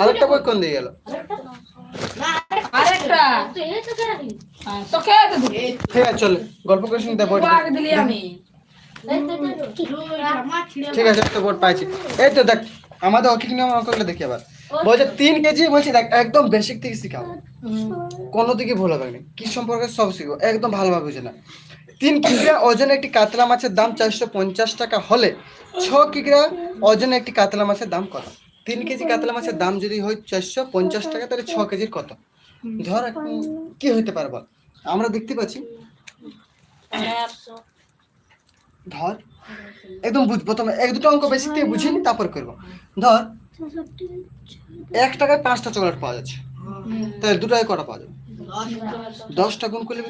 আরেকটা বই কোন দিয়ে গেল? আরেকটা। হ্যাঁ, তোকে ঠিক আছে চল গল্প করে শুনতে বই দিলি আমি। ঠিক আছে তো বোর্ড পাইছি। এই তো দেখ আমাদের অকিক নিয়ম অঙ্কগুলো দেখি আবার। বলছে তিন কেজি বলছি দেখ একদম বেসিক থেকে শিখাবো কোনো দিকে ভুল হবে না কি সম্পর্কে সব শিখব একদম ভালোভাবে বুঝে না তিন কিগ্রা ওজনে একটি কাতলা মাছের দাম চারশো পঞ্চাশ টাকা হলে ছ কিগ্রা ওজনে একটি কাতলা মাছের দাম কত? তিন কেজি কাতলা মাছের দাম যদি হয় চারশো পঞ্চাশ টাকা, তাহলে ছ কেজির কত? ধর কি হইতে পারে বল? আমরা দেখতে পাচ্ছি। ধর, একদম বুঝ প্রথমে এক দুটো অঙ্ক বেশি থেকে বুঝিনি তারপর করব। ধর, এক টাকায় পাঁচটা চকলেট পাওয়া যাচ্ছে। তাহলে দু কটা পাওয়া যাবে। দশটা গুণ করলে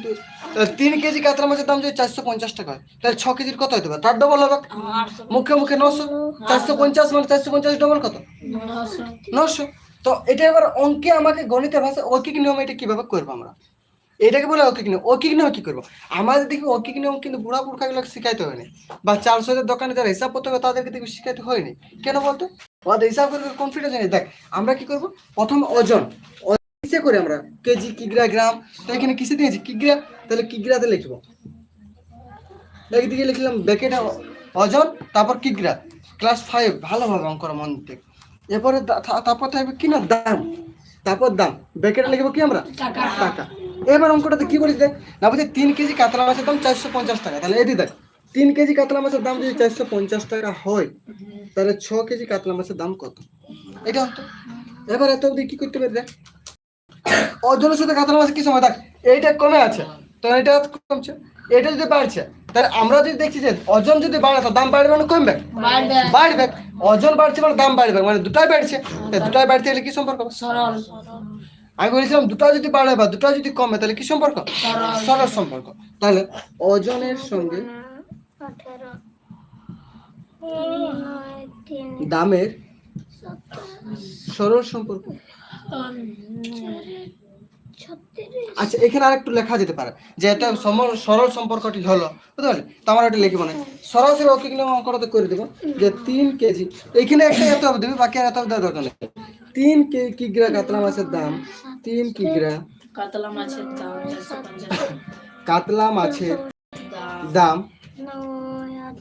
তিন কেজি কাতলা মাছের দাম যদি চারশো পঞ্চাশ টাকা হয়, তাহলে ছ কেজির কত হতে পারে? তার ডবল হবে। মুখে মুখে নশো, চারশো পঞ্চাশ মানে চারশো পঞ্চাশ ডবল কত? নশো। তো এটা এবার অঙ্কে আমাকে গণিতের ভাষা ঐকিক নিয়ম এটা কীভাবে করব আমরা? এটাকে বলে ঐকিক নিয়ম। ঐকিক নিয়ম কি করব? আমাদের দেখি ঐকিক নিয়ম কিন্তু বুড়া পুরখাগুলো শিখাইতে হয়নি বা চারশোদের দোকানে যারা হিসাব করতে হবে তাদেরকে দেখবি শিখাইতে হয়নি কেন বলতো? ওদের হিসাব করে কনফিডেন্স নেই। দেখ, আমরা কি করব? প্রথম ওজন। কিসে করে আমরা? কেজি কিগ্রা গ্রাম। তো এখানে কিসে দিয়েছি? কিগ্রা তাহলে কিগ্রাতে লিখব। একদিকে লিখলাম ব্যাকেট ওজন তারপর কিগ্রা ক্লাস ফাইভ ভালোভাবে অঙ্কর মন থেকে এরপরে তারপর থাকবে কি না দাম। তারপর দাম। ব্যাকেটে লিখব কি আমরা? টাকা। এবার অঙ্কটাতে কি দেখ? না বলছি তিন কেজি কাতলা মাছের দাম চারশো পঞ্চাশ টাকা। তাহলে এদি দেখ। তিন কেজি কাতলা মাছের দাম যদি চারশো পঞ্চাশ টাকা হয় তাহলে ছ কেজি কাতলা মাছের দাম কত? এটা হতো এবার এত অবধি কি করতে পারি দেখ? ওজনের সাথে কাতলা মাছের কি সময়? দেখ এইটা কমে আছে তো এটা কমছে এটা যদি বাড়ছে তাহলে আমরা যদি দেখছি যে ওজন যদি বাড়ে তো দাম বাড়বে মানে কমবে? বাড়বে। ওজন বাড়ছে মানে দাম বাড়বে মানে দুটাই বাড়ছে। তা দুটাই বাড়তে গেলে কি সম্পর্ক? আমি বলেছিলাম দুটা যদি বাড়ে বা দুটা যদি কমে তাহলে কি সম্পর্ক? সরল। সম্পর্ক। তাহলে ওজনের সঙ্গে দামের সরল সম্পর্ক। আচ্ছা এখানে আর একটু লেখা যেতে পারে যে এটা সরল সম্পর্কটি হলো বুঝতে পারলে? তো আমার এটা লিখব না সরাসরি অকিক নিয়ম অঙ্কটাতে করে দেবো যে তিন কেজি এখানে একটা এত হবে দেবে বাকি আর এত দেওয়ার দরকার নেই। তিন কে কিগ্রা কাতলা মাছের দাম? তিন কিগ্রা কাতলা মাছের দাম কাতলা মাছের দাম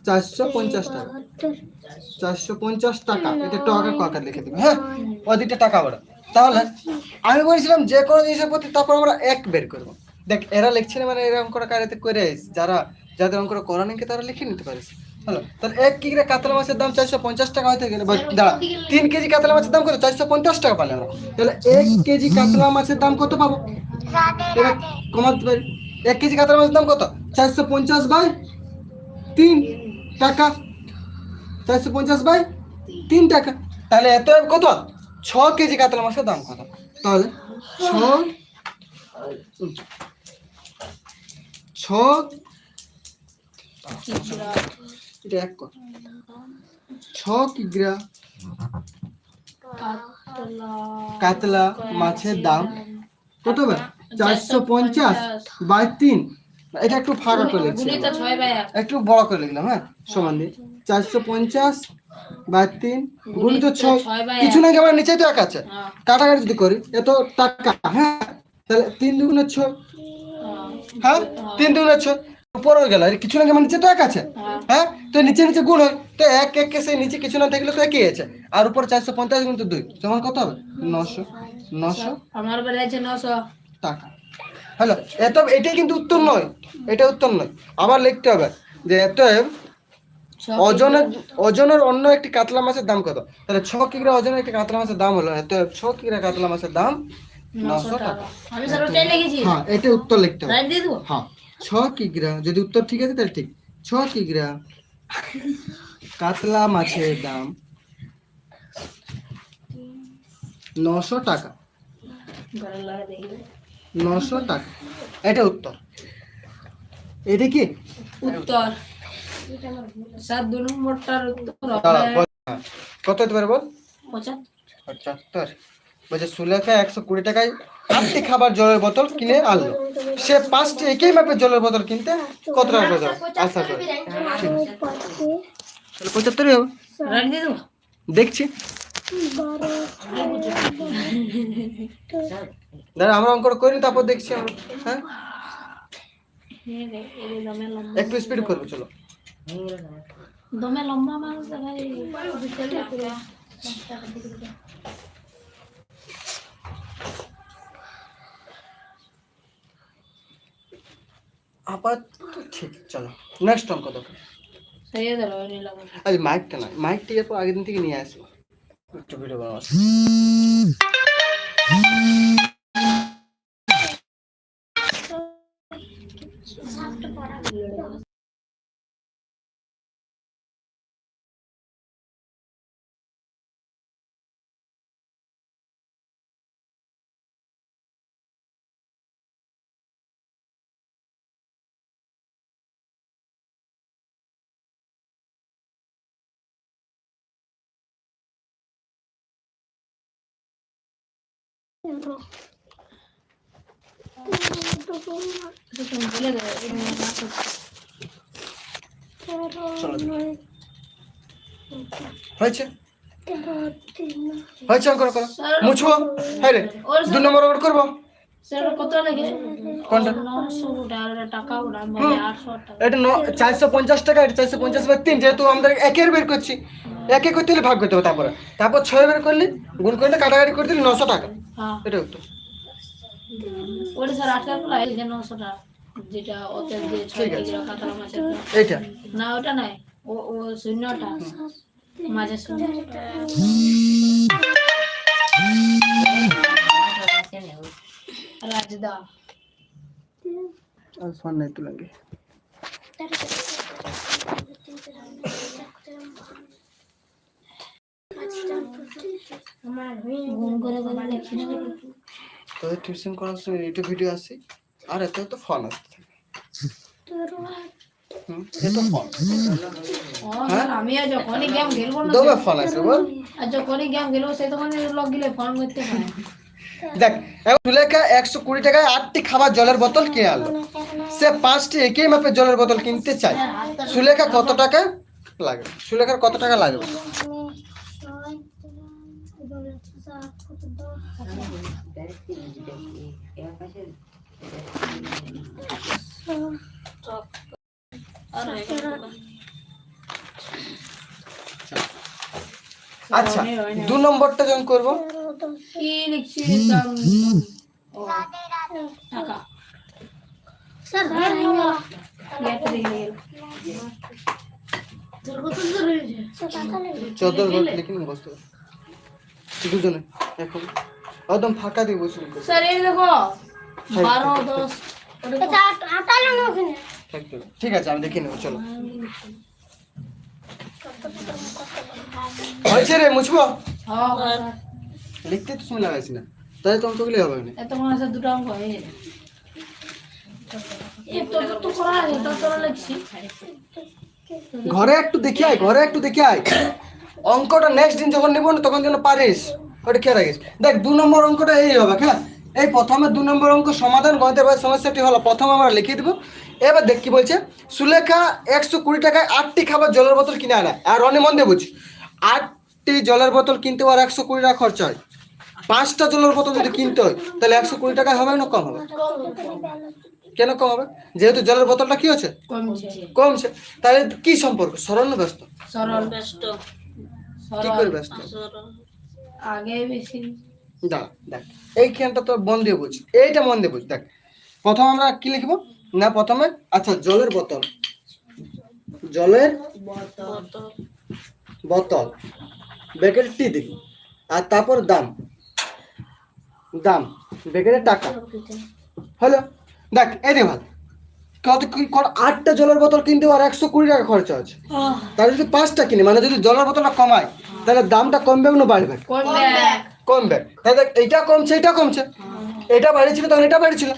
চারশো পঞ্চাশ টাকা। চারশো পঞ্চাশ টাকা। এটা টাকা কাকা লিখে দেবে হ্যাঁ? ওদিকটা টাকা বড় তাহলে আমি বলছিলাম যে কোনো জিনিসের প্রতি তারপর আমরা এক বের করব। দেখ, এরা লিখছে না মানে এরা অঙ্কটা কারেতে করে যারা, যাদের অঙ্কটা করা নেই তারা লিখে নিতে পারিস হ্যালো, তাহলে এক কিগ্রা কাতলা মাছের দাম চারশো পঞ্চাশ টাকা হতে গেলে। দাঁড়া, তিন কেজি কাতলা মাছের দাম কত? চারশো পঞ্চাশ টাকা পালে আমরা তাহলে এক কেজি কাতলা মাছের দাম কত পাবো? এবার কমাতে পারি। এক কেজি কাতলা মাছের দাম কত? চারশো পঞ্চাশ বাই তিন টাকা। চারশো পঞ্চাশ বাই তিন টাকা। তাহলে এত কত? ছ কেজি কাতলা মাছের দাম কত? তাহলে ছ ছ এটা এক ছ কিগ্রা কাতলা মাছের দাম কত হবে চারশো পঞ্চাশ বাই তিন। এটা একটু ফাঁকা করে লিখছি। একটু বড় করে লিখলাম হ্যাঁ? সমান দিয়ে। চারশো পঞ্চাশ বাই তিন গুণিত ছয় কিছু না আমার নিচেই তো এক আছে? হ্যাঁ, কাটাকাটি যদি করি এত টাকা হ্যাঁ? তাহলে তিন দুগুণে ছয়। হ্যাঁ, হ্যাঁ? তিন দুগুণে ছয় উপরে গেল আর কিছু না আমার নিচে তো এক আছে? হ্যাঁ। হ্যাঁ? তো নিচে নিচে গুণ হয় তো এক এক সেই নিচে কিছু না থাকলে তো একই আছে। আর উপর চারশো পঞ্চাশ গুণ তো দুই তোমার কত হবে? নশো নশো আমার আছে নশো। টাকা। হ্যালো এত এটাই কিন্তু উত্তর নয় এটা উত্তর নয়। আবার লিখতে হবে যে এত ওজনের ওজনের অন্য একটি কাতলা মাছের দাম কত? তাহলে ছ কিগ্রা ওজনের একটি কাতলা মাছের দাম হলো এত ছ কিগ্রা কাতলা মাছের দাম নশো টাকা। হ্যাঁ এটা উত্তর লিখতে হবে। হ্যাঁ ছ কিগ্রা যদি উত্তর ঠিক আছে তাহলে ঠিক। ছ কিগ্রা কাতলা মাছের দাম নশো টাকা। নশো টাকা। এটা উত্তর। এটা কি? উত্তর। দু নম্বরটার উত্তর। হ্যাঁ। কত হতে পারে বল? পঁচাত্তর। বলছে সুলেখা একশো কুড়ি টাকায় আটটি খাবার জলের বোতল কিনে আনলো। সে পাঁচটি একই মাপের জলের বোতল কিনতে কত টাকা যাবে আশা করে। পঁচাত্তরই হবে। দেখছি। দাঁড়া আমরা অঙ্কটা করি তারপর দেখছি আমরা। হ্যাঁ? লম্বা একটু স্পিড করব চলো। দমে লম্বা মানুষ দেখাই আপাতত ঠিক চলো। নেক্সট অঙ্ক দেখো সেই দিল নিলাম আজ মাইকটা না মাইকটা এরপর আগের দিন থেকে নিয়ে আসব একটু ভিডিও বানাবো। হয়েছে? অঙ্ক করো। মুছবো? হ্যাঁ রে দু নম্বর অঙ্ক করব? সেটা কত লাগে? কোনটা? নশো ওটা আর টাকা ওটা আটশো টাকা এটা ন চারশো পঞ্চাশ টাকা এটা চারশো পঞ্চাশ বাই তিন যেহেতু আমরা একের বের করছি। একে করতে হলে ভাগ করতে হবে তারপরে। তারপর ছয় বের করলে গুণ করলে কাটাকাটি করে দিলে নশো টাকা। এটা উত্তর ওটা স্যার আটটা গুলো এই যে নশো টাকা যেটা ওতে যে ছয় কেজি কাতলা মাছের এইটা। না ওটা নাই। ও ও শূন্যটা। মাঝে শূন্য রাজদা আর ফোন নাই তুলেঙ্গে ঘুম করে করে দেখি না তোদের টিউশন করার সময় ইউটিউব ভিডিও আসি আর এত তো ফোন আসতে থাকে। আমি আর যখনই গেম খেলব যখনই গেম খেলব পারে দেখ সুলেখা একশো কুড়ি টাকায় আটটি খাবার জলের বোতল কিনে আনলো। সে পাঁচটি একই মাপের জলের বোতল কিনতে চায়। সুলেখা কত টাকা লাগবে সুলেখার কত টাকা লাগবে? আচ্ছা দু নম্বরটা যখন করব চোদ্দ। দুজনে এখন একদম ফাঁকা দিয়ে বসে স্যার এই দেখো বারো দশ। ওখানে। ঠিক আছে আমি দেখে নেব চলো। হয়েছে রে মুছবো? হ্যাঁ লিখতে তো সময় লাগাইছি না। তাই তোমার অঙ্ক হবে না এত মাসে দুটো অঙ্ক হয়ে ঘরে একটু দেখে আয় ঘরে একটু দেখে আয়। অঙ্কটা নেক্সট দিন যখন নেব না তখন যেন পারিস। ওটা খেয়ে রাখিস দেখ দু নম্বর অঙ্কটা এই হবে হ্যাঁ? এই প্রথমে দু নম্বর অঙ্ক সমাধান গণিতের ভাই সমস্যাটি হলো প্রথমে আমরা লিখে দেবো। এবার দেখ কি বলছে সুলেখা একশো কুড়ি টাকায় আটটি খাবার জলের বোতল কিনে আনে। আর অনেক মন দিয়ে বুঝ আটটি জলের বোতল কিনতে আর একশো কুড়ি টাকা খরচা হয়। পাঁচটা জলের বোতল যদি কিনতে হয় তাহলে একশো কুড়ি টাকায় হবে না কম হবে? কেন কম হবে? যেহেতু জলের বোতলটা কি হচ্ছে? কমছে। তাহলে কি সম্পর্ক? সরল না ব্যস্ত। সরল ব্যস্ত। কি করে ব্যস্ত? আগে বেশি। দেখ এইখানটা তো মন দিয়ে বুঝ এইটা মন দিয়ে বুঝ দেখ প্রথম আমরা কি লিখব? না প্রথমে আচ্ছা জলের বোতল। জলের বোতল। ব্যাকেটে টি দেখি আর তারপর দাম। দাম ব্যাকেটে টাকা। হলো দেখ এই দে ভাই কত আটটা জলের বোতল কিনতে আর একশো কুড়ি টাকা খরচা আছে। তাহলে যদি পাঁচটা কিনে মানে যদি জলের বোতলটা কমায় তাহলে দামটা কমবে না বাড়বে? কমবে। কমবে। তাহলে দেখ এইটা কমছে এটা কমছে। এটা বাড়িয়েছিল তখন এটা বাড়িয়েছিল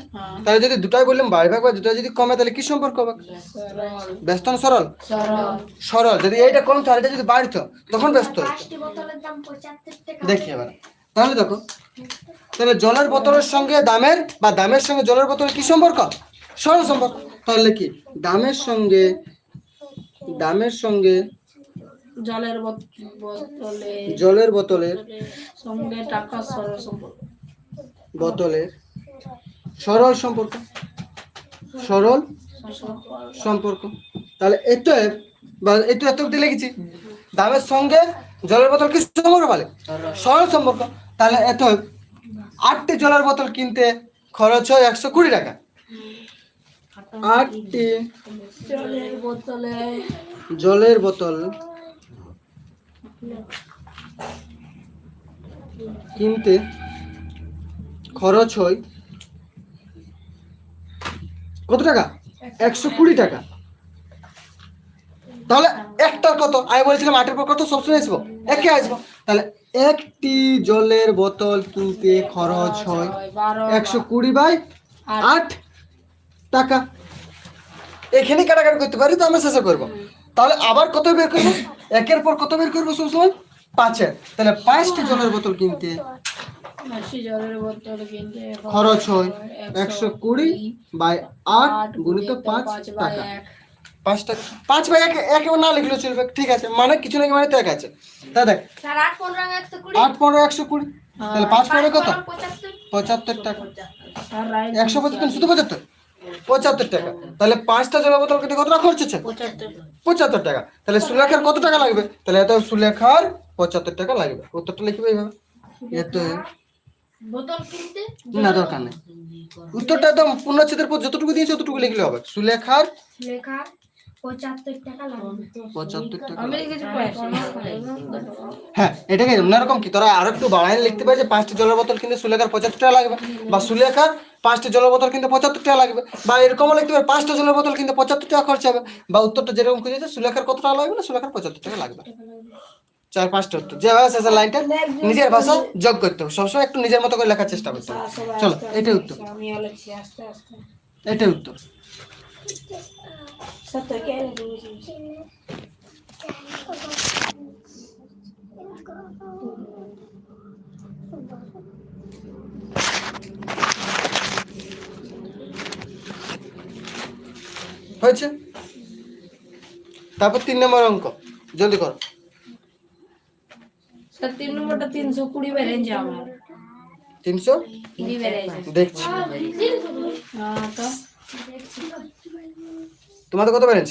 তাহলে যদি দুটাই বললাম বাড়বে বা দুটা যদি কমে তাহলে কি সম্পর্ক হবে? সরল ব্যস্ত না সরল? সরল। সরল। যদি এইটা কমতো আর এটা যদি বাড়তো তখন ব্যস্ত হতো দেখি এবার। তাহলে দেখো তাহলে জলের বোতলের সঙ্গে দামের বা দামের সঙ্গে জলের বোতলের কি সম্পর্ক? সরল সম্পর্ক। তাহলে কি? দামের সঙ্গে দামের সঙ্গে জলের বোতলে জলের বোতলের সঙ্গে টাকা সরল সম্পর্ক। বোতলের সরল সম্পর্ক? সরল সম্পর্ক। তাহলে এতো এতো এত অব্দি লিখেছি। দামের সঙ্গে জলের বোতল কি সম্পর্ক বলে? সরল সম্পর্ক। তাহলে এত আটটি জলের বোতল কিনতে খরচ হয় একশো কুড়ি টাকা। আটটি জলের বোতলে জলের বোতল কিনতে খরচ হয় কত টাকা? একশো কুড়ি টাকা। তাহলে একটার কত? আমি বলেছিলাম আটের পর কত? সবসময় আসব। একে আসব। তাহলে একটি জলের বোতল কিনতে খরচ হয় একশো কুড়ি বাই আট। টাকা। এখানে কাটাকাটি করতে পারি তো আমরা শেষে করব। তাহলে আবার কত বের করব? একের পর কত বের করব সবসময় পাঁচের। তাহলে পাঁচটি জলের বোতল কিনতে খরচ হয় একশো কুড়ি বাই আট গুণিত পাঁচ টাকা। এক। পাঁচ বাই এক না চলবে। ঠিক আছে। মানে কিছু না মানে তো এক আছে। তা দেখ। আট পনেরো একশো কুড়ি? তাহলে পাঁচ পনেরো কত? পঁচাত্তর? পঁচাত্তর টাকা। একশো পঁচাত্তর শুধু পঁচাত্তর? পঁচাত্তর টাকা। তাহলে পাঁচটা জলের বোতল কিনতে কত টাকা খরচ হচ্ছে? পঁচাত্তর পঁচাত্তর টাকা। তাহলে সুলেখার কত টাকা লাগবে? তাহলে এত সুলেখার পঁচাত্তর টাকা লাগবে। উত্তরটা লিখবে এইভাবে। এত না দরকার নেই। উত্তরটা একদম পূর্ণচ্ছেদের পর যতটুকু দিয়েছে ততটুকু লিখলে হবে। সুলেখার হ্যাঁ এটাকে অন্যরকম কি? তোরা আরও একটু লিখতে পারে যে পাঁচটি জলের বোতল কিনতে সুলেখার পঁচাত্তর টাকা লাগবে বা সুলেখার পাঁচটি জলের বোতল কিনতে পঁচাত্তর টাকা লাগবে বা এরকমও লিখতে পারে পাঁচটা জলের বোতল কিনতে পঁচাত্তর টাকা খরচ হবে বা উত্তরটা যেরকম খুঁজেছে সুলেখার কত টাকা লাগবে না সুলেখার পঁচাত্তর টাকা লাগবে। চার পাঁচটা উত্তর। যেভাবে শেষের লাইনটা নিজের ভাষা যোগ করতে হবে। সবসময় একটু নিজের মতো করে লেখার চেষ্টা করতে হবে। চলো এটাই উত্তর। আমি আলেছি আস্তে আস্তে। এটাই উত্তর। সত্য কে হয়েছে? তারপর তিন নম্বর অঙ্ক। জলদি করো। স্যার তিন নম্বরটা তিনশো কুড়ি বেড়েছে আমার। তিনশো? কুড়ি বেড়েছে দেখছি। হ্যাঁ তো। তোমাদের কত কুড়ি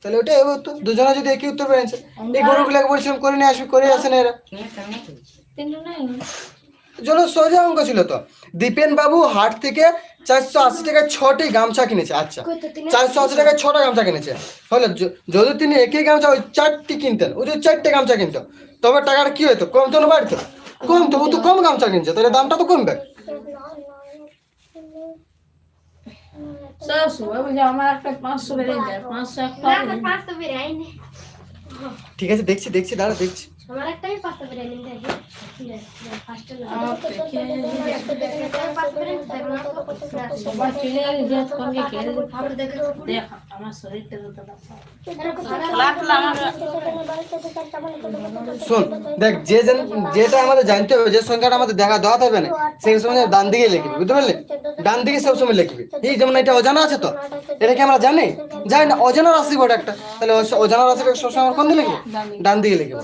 তাহলে হবে উত্তর। দুজনে যদি একই উত্তর বেড়েছে এই গরুগুলোকে পরিশ্রম করে নিয়ে আসবে করে আসেন এরা। তিনশো নাই চলো, সোজা অঙ্ক ছিল তো। দীপেন বাবু হাট থেকে চারশো আশি টাকায় ছটি গামছা কিনেছে। আচ্ছা চারশো আশি টাকায় ছটা গামছা কিনেছে। হলো যদি তিনি একই গামছা ওই চারটি কিনতেন, ওই যে চারটে গামছা কিনতো, তবে টাকাটা কি হতো কমতো না বাড়তো? কমতো, ও তো কম গামছা কিনছে, তাহলে দামটা তো কমবে স্যার শুভ বুঝে আমার একটা পাঁচশো বেড়ে যায় পাঁচশো একটা পাঁচটা বিরিয়ানি ঠিক আছে দেখছি দেখছি দাঁড়া দেখছি। আমার একটাই পাঁচটা বিরিয়ানি দেখি দেখে যে শোন দেখ যেটা আমাদের জানতে হবে যে সংখ্যাটা আমাদের দেখা দেওয়া থাকবে না সেই সময় ডান দিকে লিখবি বুঝতে পারলি ডান দিকে সবসময় লিখবি এই যেমন এটা অজানা আছে তো এটা কি আমরা জানি জানি না অজানা রাশি বড় একটা তাহলে অজানা রাশিটা সবসময় আমরা কোন দিকে লিখব ডান দিকে লিখব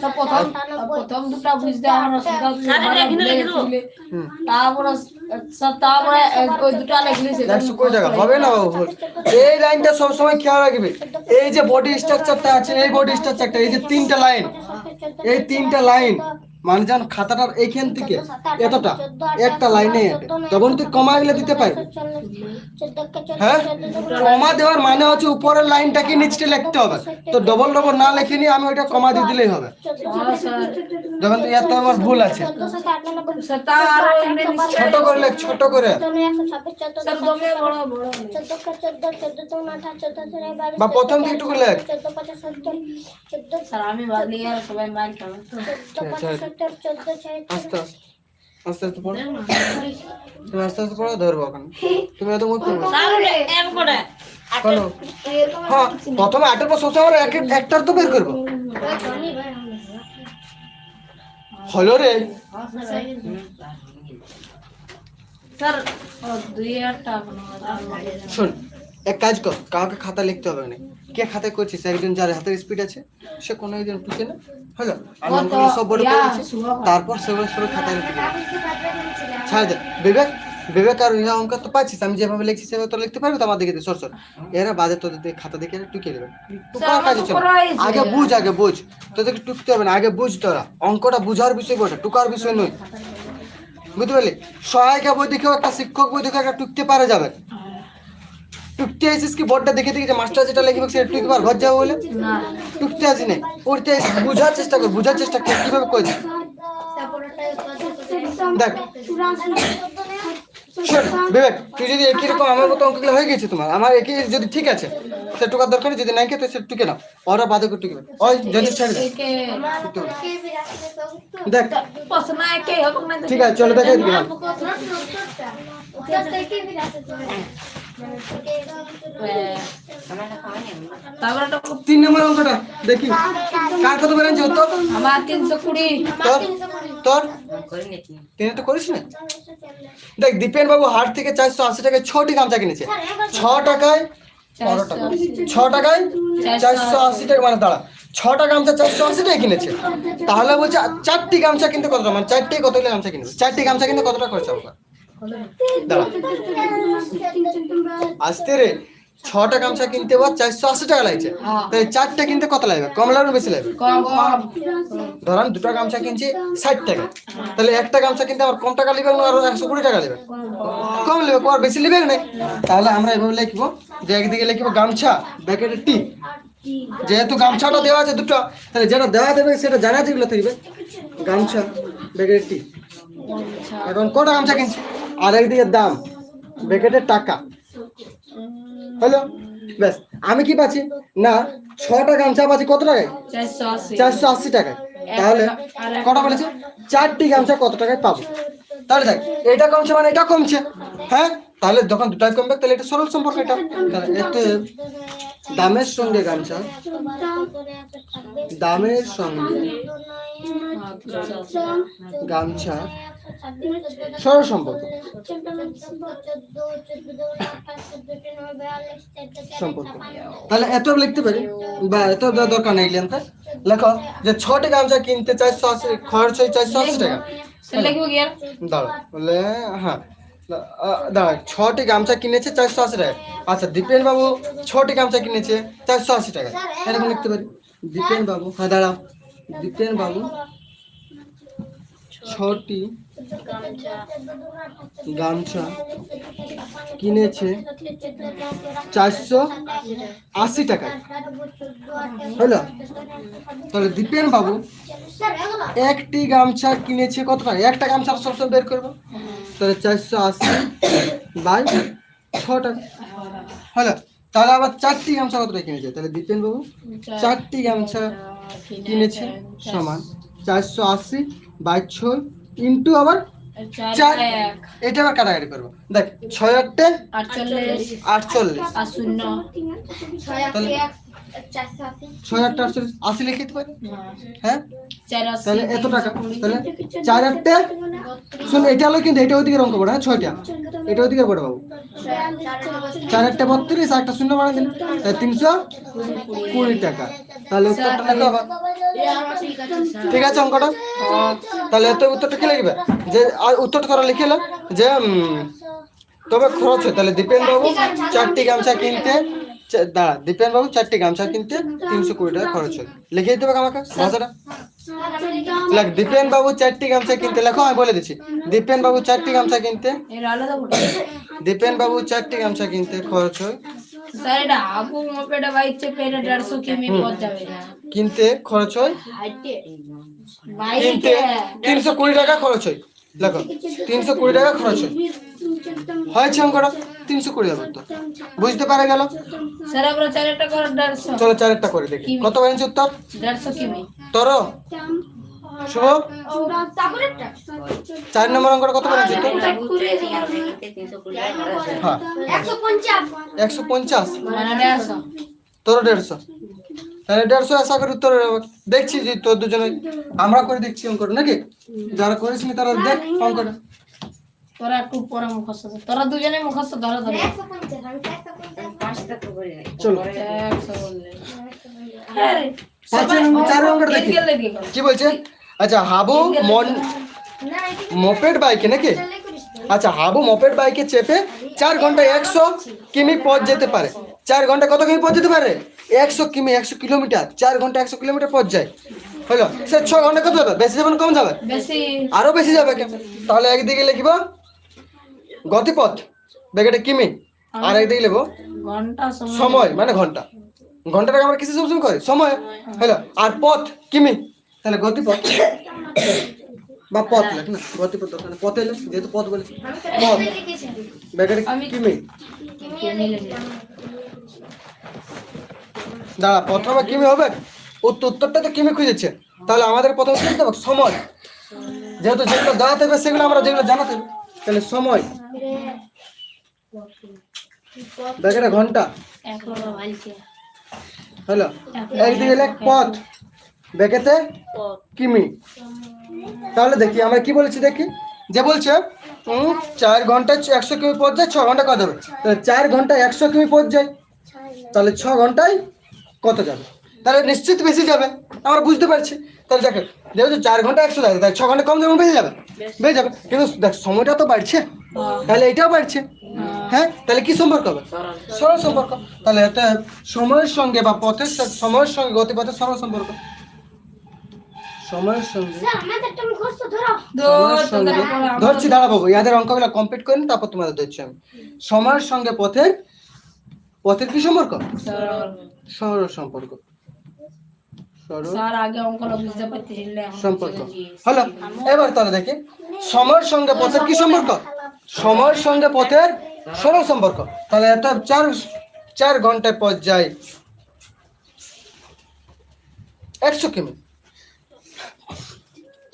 প্রথম দুটা বুঝতে আমার অসুবিধা হচ্ছে তারপরে তারপরে ওই দুটা লিখলি সেটা একশো কুড়ি টাকা হবে না? বাবু এই লাইনটা সবসময় খেয়াল রাখবে। এই যে বডি স্ট্রাকচারটা আছে এই বডি স্ট্রাকচারটা এই যে তিনটা লাইন এই তিনটা লাইন মানে যেন খাতাটার এইখান থেকে এতটা একটা লাইনে তখন তুই কমা গেলে দিতে পারবি হ্যাঁ কমা দেওয়ার মানে হচ্ছে উপরের লাইনটাকে নিচে লিখতে হবে তো ডবল ডবল না লিখে নিয়ে আমি ওইটা কমা দিয়ে দিলেই হবে হ্যাঁ, যখন তুই এত আমার ভুল আছে ছোট করে লেখ ছোট করে স্যার দমে বড় বড় বা প্রথম দিকে একটু লেখ স্যার আমি সবাই আস্তে আস্তে। আস্তে আস্তে পড়ো। তুমি আস্তে আস্তে পড়ো ধরবো ওখানে তুমি এত মুখ হ্যাঁ প্রথমে আটের পর সবসময় আমরা এক- একটার তো বের করব। হলো রে। হাজার শোন এক কাজ কর কাউকে খাতা লিখতে হবে না। কে খাতায় করছিস? একজন যার হাতের স্পিড আছে সে কোনো একজন টুকে না। হলো আমি কত? সব ইয়া, করে দিচ্ছি তারপর সেগুলো সব খাতায় লিখে দেবে ছাড় দে। বিবেক বিবেক আর ইহা অঙ্ক তো পাচ্ছিস। আমি যেভাবে লিখছি সেভাবে তো লিখতে পারবি তো আমার দিকে সর সর। এরা বাজে তোদের খাতা দেখে টুকে দেবে। কাজে চল। আগে বুঝ আগে বুঝ। তোদেরকে টুকতে হবে না। আগে বুঝ তোরা। অঙ্কটা বুঝার বিষয় বটে টুকার বিষয় নয়। বুঝতে পারলি? সহায়িকা বই দেখেও একটা শিক্ষক বই দেখে একটা টুকতে পারা যাবে। টুকতে আসিস কি? বোর্ডটা দেখে দেখে যে মাস্টার যেটা লিখবে সেটা টুকবে আর ঘর যাব বলে। না। টুকতে আসি নাই পড়তে আসিস বুঝার চেষ্টা কর বুঝার চেষ্টা কর কীভাবে করছিস দেখ। শোন, বিবেক তুই যদি একই রকম আমার মতো অঙ্কগুলো হয়ে গেছে তোমার আমার একই যদি ঠিক আছে সে টুকার দরকার যদি নাই খেতে সে টুকে নাও। ওরা বাদে করে টুকবে ওই যদি ছেড়ে দেখ। না ঠিক আছে চলো দেখে দিলাম তারপরে একটা তিন নম্বর অঙ্কটা দেখি। কার কত বেরোচ্ছে উত্তর? আমার তিনশো কুড়ি। তোর? তোর? তিনে তো করিস না? দেখ দীপেন বাবু হাট থেকে চারশো আশি টাকায় ছটি গামছা কিনেছে। ছ টাকায় পনেরো টাকা। ছ টাকায় চারশো আশি টাকা মানে দাঁড়া ছটা গামছা চারশো আশি টাকা কিনেছে। তাহলে বলছে চারটি গামছা কিনতে কত মানে চারটি কত গামছা কিনবে? চারটি গামছা কিনতে কত টাকা খরচা হবে? আসতে রে ছটা গামছা কিনতে বা চারশো আশি টাকা লাগছে। তাই চারটে কিনতে কত লাগবে? কম লাগবে বেশি লাগবে? ধরান দুটো গামছা কিনছি ষাট টাকা। তাহলে একটা গামছা কিনতে আমার কম টাকা নেবে আরও একশো কুড়ি টাকা নেবে কম নেবে আর বেশি নেবে না তাহলে আমরা এভাবে লিখব যে একদিকে লিখব গামছা ব্যাকেটে টি। যেহেতু গামছাটা দেওয়া আছে দুটো তাহলে যেটা দেওয়া দেবে সেটা জানা যেগুলো থাকবে গামছা ব্যাকেটে টি। এখন কটা গামছা কিনছি? আর একদিকে দাম। ব্যাকেটের টাকা। হলো? ব্যাস। আমি কি পাচ্ছি? না ছটা গামছা পাচ্ছি কত টাকায়? চারশো আশি। চারশো আশি টাকায়। তাহলে কটা বলেছে? চারটি গামছা কত টাকায় পাবো? তাহলে দেখ এটা কমছে মানে এটা কমছে। হ্যাঁ? তাহলে যখন দুটাই কমবে তাহলে এটা সরল সম্পর্ক এটা। তাহলে এতে দামের সঙ্গে গামছা। দামের সঙ্গে গামছা সরল সম্পর্ক। সম্পর্ক। তাহলে এত লিখতে পারি? বা এত দরকার নেই লেনতে? লেখো যে ছটি গামছা কিনতে চারশো আশি খরচ হয় চারশো আশি টাকা। সে কি আর? দাঁড়া বলে হ্যাঁ। দাঁড়া ছটি গামছা কিনেছে চারশো আশি টাকা। আচ্ছা দীপেন বাবু ছটি গামছা কিনেছে চারশো আশি টাকা। এরকম লিখতে পারি? দীপেন বাবু হ্যাঁ দাঁড়াও। দীপেন বাবু ছটি গামছা। কিনেছে চারশো আশি টাকা হলো তাহলে দীপেন বাবু একটি গামছা কিনেছে কত টাকা? একটা গামছা সবসময় বের করব? তাহলে চারশো আশি বাই ছ টাকা। হলো তাহলে আবার চারটি গামছা কত টাকা কিনেছে? তাহলে দীপেন বাবু চারটি গামছা কিনেছে। সমান চারশো আশি বাই ছয় ইন্টু আবার চার এটা আবার কাটাকাটি করব। দেখ ছয় আটটে আটচল্লিশ। ছয় আটটা আটচল্লিশ। আশি লিখে দিতে পারি? হ্যাঁ? তাহলে এত টাকা। তাহলে চার আটটে শোন এটা হলো কিন্তু এটা ওইদিকে অঙ্ক পড়ে হ্যাঁ? ছয়টা। এটা ওইদিকে পড়ে বাবু। চার একটা বত্রিশ একটা শূন্য বাড়া দিন তাহলে তিনশো কুড়ি টাকা। তাহলে উত্তরটা লেখো আবার। ঠিক আছে অঙ্কটা। তাহলে এত উত্তরটা কি লিখবে? যে আর উত্তরটা তোরা লিখে যে তবে খরচ হয়। তাহলে দীপেন বাবু চারটি গামছা কিনতে দাঁড়া দীপেন বাবু চারটি গামছা কিনতে তিনশো কুড়ি টাকা খরচ হয়। লিখে দিতে হবে আমাকে ভাষাটা? লেখ দীপেন বাবু চারটি গামছা কিনতে লেখো আমি বলে দিচ্ছি। দীপেন বাবু চারটি গামছা কিনতে দীপেন বাবু চারটি গামছা কিনতে খরচ হয়। স্যার এটা আপু মোপেটা বাইক চেপে এটা দেড়শো কিমি পথ যাবে না। কিনতে খরচ হয়? কিনতে তিনশো কুড়ি টাকা খরচ হয়। দেখো তিনশো কুড়ি টাকা খরচ হয়। হয়েছে অঙ্কটা তিনশো কুড়ি হবে তো। বুঝতে পারা গেল? চলো চারেরটা করে দেখি। কত বেরিয়েছে উত্তর? তোর? শুভ? চার নম্বর অঙ্কটা কত বেরিয়েছে উত্তর? হ্যাঁ। একশো পঞ্চাশ। মানে তোর দেড়শো। তাহলে দেড়শো আশা করি উত্তর দেখছি যে তোর দুজনে আমরা করে দেখছি অঙ্কটা নাকি? যারা করিস নি তারা দেখ অঙ্কটা। তোরা একটু পরে মুখস্থ তোরা দুজনে মুখস্থ ধরে ধরে। চলো। কি বলছে? আচ্ছা হাবু মন মোপেড বাইকে নাকি। আচ্ছা হাবু মোপেড বাইকে চেপে চার ঘণ্টা একশো কিমি পথ যেতে পারে। চার ঘণ্টা কত কিমি পথ যেতে পারে? একশো কিমি একশো কিলোমিটার চার ঘণ্টা একশো কিলোমিটার পথ যায়। হলো? সে ছ ঘণ্টা কত যাবে বেশি যাবে কম যাবে? আরও বেশি যাবে তাহলে একদিকে লিখব। গতিপথ ব্যাকেটে কিমি আর একদিকে লিখব। সময়। মানে ঘণ্টা। ঘন্টাটাকে আমরা কিসে সবসময় করি? সময়। হলো? আর পথ কিমি। তাহলে গতিপথ। বা পথ লেখ না। গতিপথ পথে লেখ যেহেতু পথ বলে পথ। কিমি। দাঁড়া প্রথমে কিমি হবে? উত্তর উত্তরটা তো কিমি খুঁজেছে। তাহলে আমাদের প্রথমে কি লিখতে হবে? সময়। যেহেতু যেগুলো দাঁড়াতে হবে সেগুলো আমরা যেগুলো জানাতে হবে। তাহলে সময়। ব্যাকেটে ঘণ্টা। হলো। একদিকে লেখ পথ। ব্যাকেতে কিমি। তাহলে দেখি আমরা কি বলেছি দেখি? যে বলছে চার ঘন্টায় একশো কিমি পথ যায় ছ ঘণ্টা কত হবে। তাহলে চার ঘন্টায় একশো কিমি পথ যায়। তাহলে ছ ঘন্টায় কত যাবে? তাহলে নিশ্চিত বেশি যাবে। আমরা বুঝতে পারছি। তাহলে দেখো যেহেতু চার ঘণ্টা একশো যাবে তাহলে ছ ঘণ্টা কম যাবে বেশি যাবে। বেশি। যাবে। কিন্তু দেখ সময়টা তো বাড়ছে। তাহলে এটাও বাড়ছে। হ্যাঁ। তাহলে কি সম্পর্ক হবে? সরল। সম্পর্ক। তাহলে এটা সময়ের সঙ্গে বা পথের সময়ের সঙ্গে গতিপথের সরল সম্পর্ক। সময়ের সঙ্গে ধরছি দাঁড়া বাবু ইয়াদের অঙ্কগুলো কমপ্লিট করেন তারপর তোমাদের ধরছি আমি। সময়ের সঙ্গে পথের পথের কি সম্পর্ক? সরল সম্পর্ক। সম্পর্ক। হলো এবার তাহলে দেখি। সময়ের সঙ্গে পথের কি সম্পর্ক? সময়ের সঙ্গে পথের সরল সম্পর্ক। তাহলে এটা চার চার ঘন্টায় পথ যায় একশো কিমি।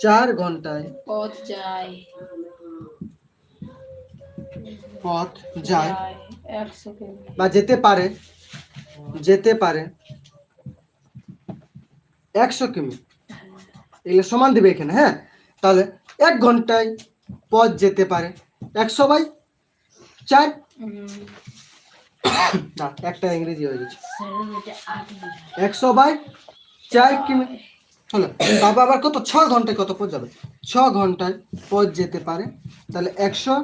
চার ঘন্টায় পথ যায়। পথ যায় বা যেতে পারে যেতে পারে। একশো কিমি। এগুলো সমান দিবে এখানে হ্যাঁ? তাহলে এক ঘন্টায় পথ যেতে পারে। একশো বাই চার। না একটা ইংরেজি হয়ে গেছে। একশো বাই চার কিমি। হলো তারপর আবার কত? ছ ঘন্টায় কত পথ যাবে? ছ ঘন্টায় পথ যেতে পারে। তাহলে একশো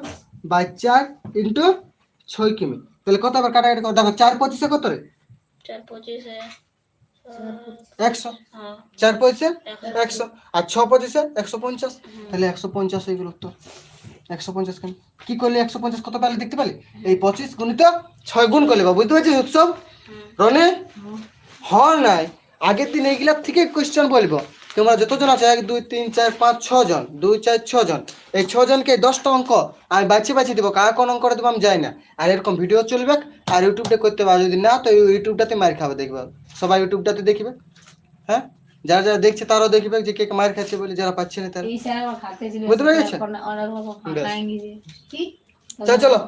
বাই চার ইন্টু ছয় কিমি। তাহলে কত আবার কাটাকাটি কত দেখো চার পঁচিশে কত রে? একশো? হ্যাঁ। চার পঁচিশে? একশো। আর ছ পঁচিশে? একশো পঞ্চাশ? তাহলে একশো পঞ্চাশ হয়ে গেল উত্তর। একশো পঞ্চাশ কেন? কি করলে? একশো পঞ্চাশ কত পারলে দেখতে পেলে এই পঁচিশ গুণিত ছয় গুণ করলে বা বুঝতে পারছিস উৎসব? রনে? হ নাই। আগের দিন এইগুলার থেকে কোয়েশ্চেন বলব। তোমরা যতজন আছে এক দুই তিন চার পাঁচ ছজন দুই চার ছজন এই ছজনকে দশটা অঙ্ক আমি বাছি বাছি দেবো কার কোন অঙ্কটা দেবো আমি যাই না। আর এরকম ভিডিও চলবে আর ইউটিউবটা করতে পারবে যদি না তো ইউটিউবটাতে মার খাবে দেখবে। সবাই ইউটিউবটাতে দেখবে হ্যাঁ? যারা যারা দেখছে তারাও দেখবে যে কে কে মার খাচ্ছে বলে যারা পাচ্ছে না তারা। বুঝতে পেরেছ? চলো,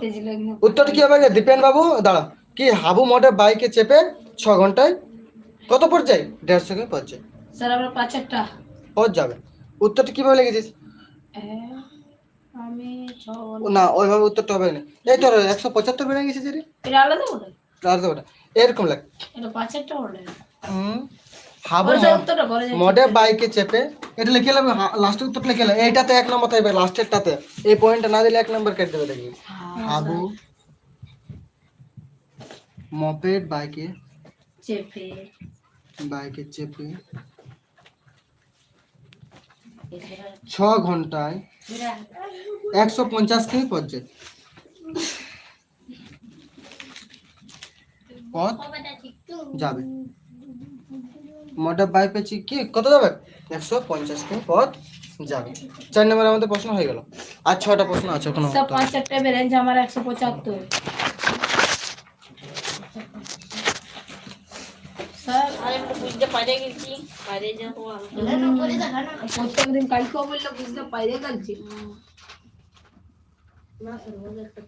উত্তরটা কি হবে দীপেন বাবু দাঁড়া কি হাবু মোটে বাইকে চেপে ছ ঘন্টায় কত পর যায় দেড়শো কিমি পর যায় স্যার আমরা পাঁচেরটা পর যাবে। উত্তরটা কীভাবে লিখেছিস? আমি না ওইভাবে উত্তরটা হবে না। এই তো একশো পঁচাত্তর বেড়ে গেছে রে এটা আলাদা ওটা এরকম লাগ এটা পাঁচেরটা বলে হুম হাবু বলে স্যার উত্তরটা বলে যে মডে বাইকে চেপে এটা লিখে এলাম লাস্টের উত্তরটা লিখে এলাম এইটাতে এক নম্বর থাকবে লাস্টেরটাতে এই পয়েন্টটা না দিলে এক নম্বর কেটে দেবে দেখবি। হাবু মপেড বাইকে চেপে। বাইকে চেপে। ছ ঘন্টায় একশো পঞ্চাশ কিমি পথ যায় পথ যাবে। মোটর বাইক পেয়েছি কি? কত যাবে? একশো পঞ্চাশ কিমি পথ যাবে। চার নম্বর আমাদের প্রশ্ন হয়ে গেল। আর ছটা প্রশ্ন আছে কোনো স্যার পাঁচেরটা বেরেঞ্জ আমার একশো পঁচাত্তর স্যার আরে আমি তো বুঝতে পারে গেছি পারে যাব প্রত্যেকদিন কালকেও বলল বুঝতে পাইরে গেছি না স্যার একটা